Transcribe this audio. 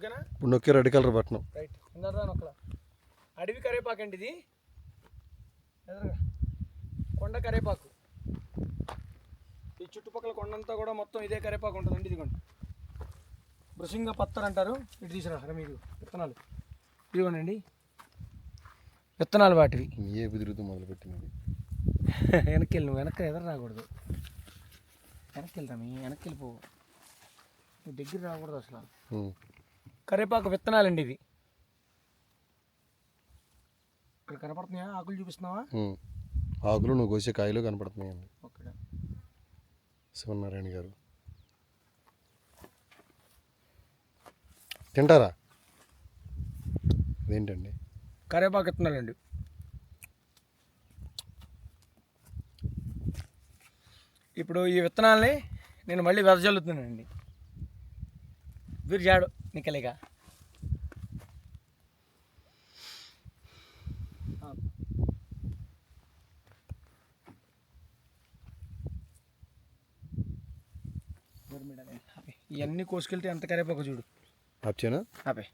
ఓకేనా? ఇప్పుడు నొక్కి రెడ్ కలర్ బట్టనం రైట్. ఇందా నొక్కల అడవి కరేపాకు అండి ఇది ఎదురుగా. కొండ కరేపాకు. ఈ చుట్టుపక్కల కొండంతా కూడా మొత్తం ఇదే కరేపాకు ఉంటుందండి ఇదిగోండి. బృసింగ పత్తర్ అంటారు. ఇటు తీసుకురా మీరు విత్తనాలు. ఇదిగోండి విత్తనాలు వాటివి. ఏ బెదిరితో మొదలుపెట్టినది? వెనక్కి వెళ్ళి నువ్వు వెనక్కి ఎదురు రాకూడదు. వెనక్కి వెళ్తా మీ వెనక్కి వెళ్ళిపో. నువ్వు దగ్గర రాకూడదు అసలు. ఉమ్. కరేపాకు విత్తనాలండి ఇవి ఇక్కడ కనపడుతున్నాయా? ఆకులు చూపిస్తున్నావా. ఆకులు నువ్వు కోసే కాయలు కనపడుతున్నాయండి. ఓకే. శివనారాయణ గారు. తింటారా? అదేంటండి కరేపాకు విత్తనాలండి. ఇప్పుడు ఈ విత్తనాల్ని నేను మళ్ళీ వెదజల్లుతున్నానండి. వీరు జాడు నికలిగా ఇవన్నీ కోసుకెళ్తే ఎంత కరేపాకు చూడు. ఆప్చేనా ఆపే.